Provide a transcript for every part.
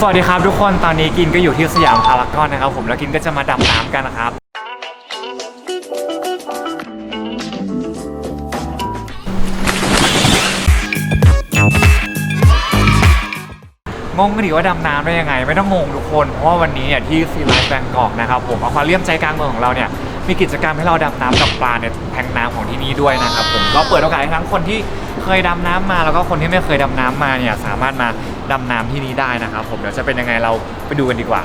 สวัสดีครับทุกคนตอนนี้กินก็อยู่ที่สยามพารากอนนะครับ ผมแล้วกินก็จะมาดำน้ำกันนะครับ งงกันดีว่าดำน้ำได้ยังไง ไม่ต้องงงทุกคน เพราะว่าวันนี้เนี่ยที่ซีไลท์แบงกอกนะครับผมอควาเรียมใจกลางเมืองของเราเนี่ยมีกิจกรรมให้เราดำน้ำกับปลาในแทงน้ำของที่นี่ด้วยนะครับผมก็เปิดโอกาสให้ทั้งคนที่เคยดำน้ำมาแล้วก็คนที่ไม่เคยดำน้ำมาเนี่ยสามารถมา ดำน้ำที่นี่ได้นะครับผมเดี๋ยวจะเป็นยังไงเราไปดูกันดีกว่า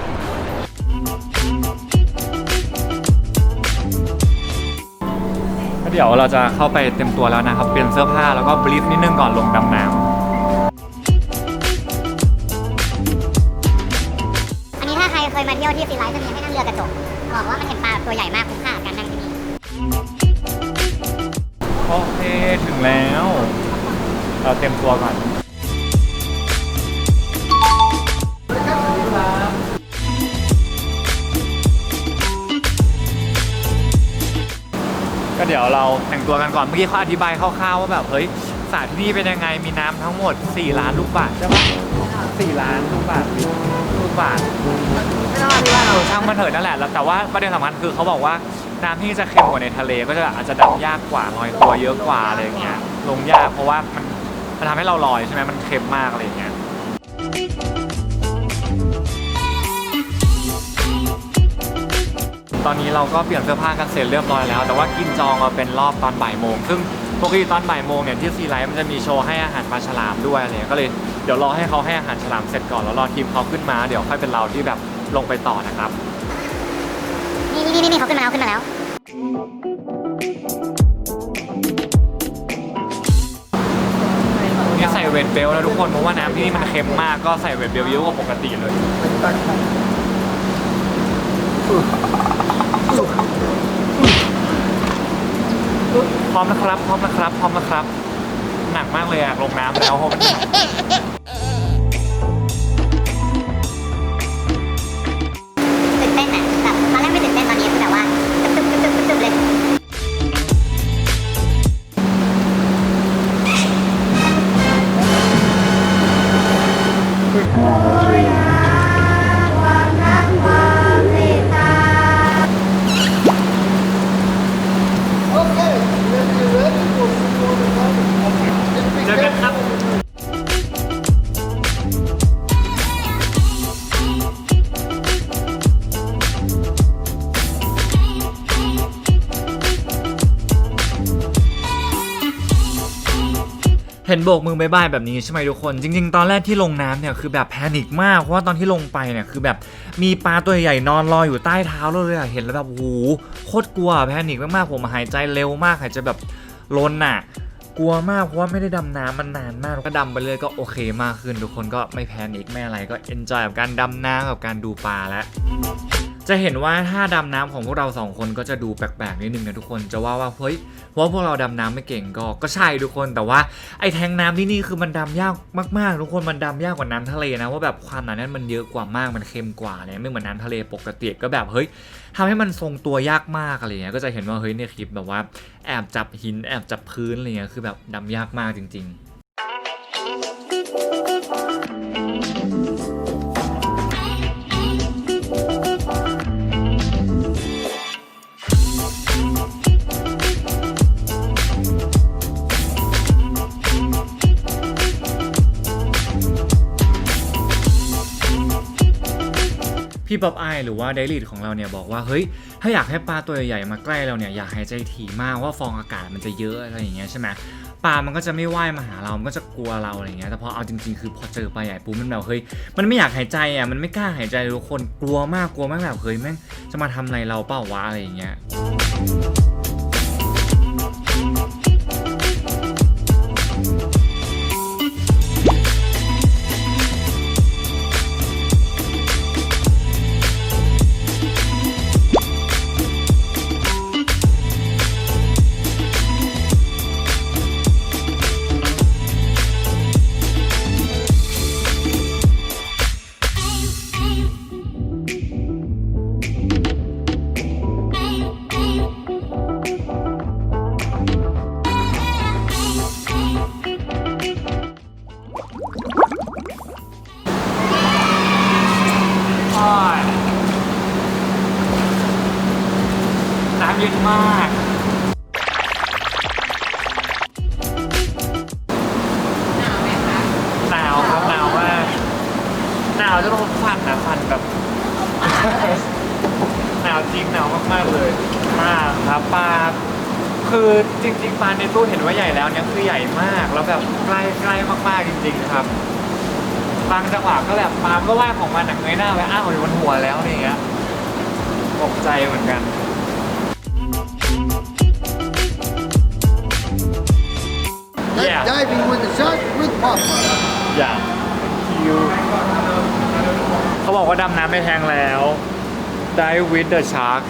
ก็เดี๋ยวเราจะเข้าไปเต็มตัวแล้วนะครับ เปลี่ยนเสื้อผ้าแล้วก็บรีฟนิดนึงก่อนลงดำน้ำอันนี้ถ้าใครเคยมาเที่ยวที่ซีไลท์จะมีให้นั่งเรือกระจกบอกว่ามันเห็นปลาตัวใหญ่มากคุ้มค่ากับการนั่งที่นี่โอเคถึงแล้ว เราเต็มตัวก่อน เดี๋ยวเราแต่งตัวกันก่อนเมื่อกี้เขาอธิบายคร่าวๆว่าแบบเฮ้ยสระที่นี่เป็นยังไงมีน้ำทั้งหมด 4 ล้านลูกบาศก์ใช่ปะ4ล้านลูกบาศก์ลูกบาศก์ไม่ต้องอธิบายเราช่างมันเถิดนั่นแหละแล้วแต่ว่าประเด็นสำคัญคือเขาบอกว่าน้ำที่จะเค็มกว่าในทะเลก็จะอาจจะดำยากกว่าลอยตัวเยอะกว่าอะไรอย่างเงี้ยลงยากเพราะว่ามันมันทำให้เราลอยใช่ไหมมันเค็มมากอะไรอย่างเงี้ย อนนี้เราก็เปลี่ยนเสื้อผ้ากันเสร็จเรียบร้อยแล้ว แต่ว่ากินจองมาเป็นรอบตอนบ่ายโมง ซึ่งปกติตอนบ่ายโมงเนี่ยที่ซีไลท์มันจะมีโชว์ให้อาหารปลาฉลามด้วยอะไรเงี้ยก็เลยเดี๋ยวรอให้เขาให้อาหารฉลามเสร็จก่อนแล้วรอทีมเขาขึ้นมาเดี๋ยวค่อยเป็นเราที่แบบลงไปต่อนะครับนี่นี่นี่เขาขึ้นมาแล้วขึ้นมาแล้วนี่ใส่เวทเบลต์นะทุกคนเพราะว่าน้ำที่นี่มันเค็มมากก็ใส่เวทเบลเยอะกว่าปกติเลย พร้อมนะครับ พร้อมนะครับ พร้อมนะครับ หนักมากเลยอะลงน้ำแล้วเพราะมันหนัก ห็นโบกมือบายบายแบบนี้ใช่ไหมทุกคน จริง ๆ ตอนแรกที่ลงน้ำเนี่ยคือแบบแพนิคมาก เพราะว่าตอนที่ลงไปเนี่ยคือแบบมีปลาตัวใหญ่นอนรออยู่ใต้เท้าเราเลยอะเห็นแล้วแบบโอ้โหโคตรกลัวแพนิคมากๆผมหายใจเร็วมากหายใจแบบลนอะกลัวมากเพราะว่าไม่ได้ดำน้ำมันนานมากก็ดำไปเลยก็โอเคมากขึ้น ทุกคนก็ไม่แพนิคไม่อะไรก็เอนจอยกับการดำน้ำกับการดูปลาแล้ว จะเห็นว่าถ้าดำน้ำของพวกเราสองคนก็จะดูแปลกๆนิดนึงนะทุกคนจะว่าว่าเฮ้ยเพราะว่าพวกเราดำน้ำไม่เก่งก็ก็ใช่ทุกคนแต่ว่าไอ้แทงน้ำที่นี่คือมันดำยากมากๆทุกคนมันดำยากกว่าน้ำทะเลนะว่าแบบความหนาแน่นมันเยอะกว่ามากมันเค็มกว่าเนี่ยไม่เหมือนน้ำทะเลปกติก็แบบเฮ้ยทำให้มันทรงตัวยากมากอะไรเงี้ยก็จะเห็นว่าเฮ้ยในคลิปแบบว่าแอบจับหินแอบจับพื้นอะไรเงี้ยคือแบบดำยากมากจริง ๆ พี่ป๊อปไอหรือว่าเดลิทของเราเนี่ยบอกว่าเฮ้ยถ้าอยากให้ปลาตัวใหญ่มาใกล้เราเนี่ยอยากหายใจถี่มากว่าฟองอากาศมันจะเยอะอะไรอย่างเงี้ยใช่ไหมปลามันก็จะไม่ว่ายมาหาเรา มันก็จะกลัวเราอะไรเงี้ย แต่พอเอาจริงๆ คือพอเจอปลาใหญ่ปุ๊บมันแบบเฮ้ย มันไม่อยากหายใจอะ มันไม่กล้าหายใจทุกคน กลัวมาก กลัวมากแบบเฮ้ยแม่งจะมาทำอะไรเราเปล่าวะอะไรอย่างเงี้ย เย็นมากหนาวครับหนาวมาก หนาวจะโดนฟันนะฟันแบบ หนาวจริงหนาวมากๆเลยมากครับปลาคือจริงๆปลาในตู้เห็นว่าใหญ่แล้วเนี่ยคือใหญ่มากแล้วแบบใกล้ใกล้มากๆจริง ๆ ครับบางจังหวะก็แบบปลาก็ว่าของมันหนังเงยหน้าไปอ้าวอยู่บนหัวแล้วอะไรอย่างเงี้ยตกใจเหมือนกัน Yeah. diving with the shark with Papa. อย่าคิวเขาบอกว่าดำน้ำไม่แทงแล้ว Dive with the shark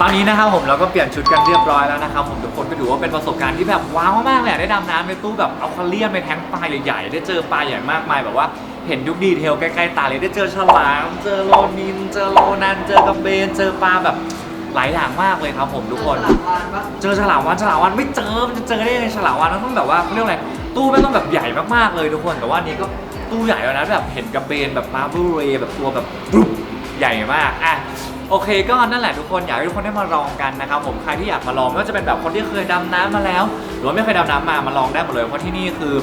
ตอนนี้นะครับผมเราก็เปลี่ยนชุดกันเรียบร้อยแล้วนะครับผมทุกคนก็ดูว่าเป็นประสบการณ์ที่แบบว้าวมากๆเลยอะได้ดำน้ำในตู้แบบเอาคาเลียนไปแทงปลาใหญ่ๆ ได้เจอปลาใหญ่มากมายแบบว่าเห็นทุกดีเทลใกล้ๆตาเลยได้เจอฉลาม เจอโลนิน เจอโลนัน เจอกระเบน เจอปลาแบบ หลายอย่างมากเลยครับผมทุกคน เจอฉลามวันฉลามวันไม่เจอมันจะเจอได้ยังไงฉลามวันมันต้องแบบว่าเขาเรียกว่าอะไรตู้ไม่ต้องแบบใหญ่มากๆเลยทุกคนแต่ว่าอันนี้ก็ตู้ใหญ่แล้วนะแบบเห็นกระเบนแบบมาร์เบเรแบบตัวแบบปุ๊บใหญ่มากอะโอเคก็นั่นแหละทุกคนอยากให้ทุกคนได้มาลองกันนะครับผมใครที่อยากมาลองไม่ว่าจะเป็นแบบคนที่เคยดำน้ำมาแล้ว หรือว่าไม่เคยดำน้ำมามาลองได้หมดเลยเพราะที่นี่คือ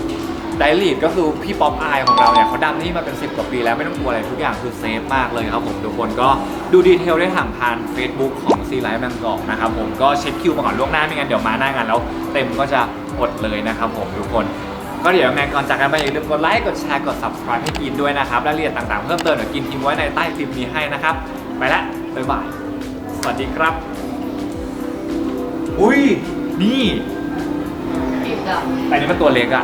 ไดลีดก็คือพี่ป๊อปอายของเราเนี่ยเขาดำนี่มาเป็น 10 กว่าปีแล้วไม่ต้องกลัวอะไรทุกอย่างคือเซฟมากเลยครับผมทุกคนก็ดูดีเทลได้ทางผ่าน Facebook ของซีไลท์แบงกอกนะครับผมก็เช็คคิวมาก่อนล่วงหน้าไม่งั้นเดี๋ยวมาหน้างานแล้วเต็มก็จะอดเลยนะครับผมทุกคนก็เดี๋ยวแมนก่อนจากกันไปอย่าลืมกดไลค์กดแชร์กด subscribe ให้กินด้วยนะครับรายละเอียดต่างๆเพิ่มเติมเดี๋ยวกินทิ้งไว้ในใต้คลิปนี้ให้นะครับไปละบ๊ายบายสวัสดีครับ อุ้ยนี่ แต่อันนี้มันตัวเล็กอะ